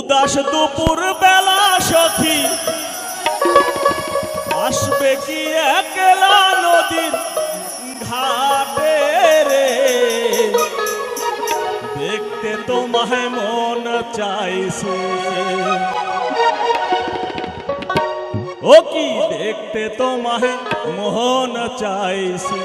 উদাস দুপুর বেলা সখী। আসবে কি একলা নদীর ঘাটে রে? দেখতে তোমায় মন চাইছে। ও কি দেখতে তোমায় মোহন চাইছে?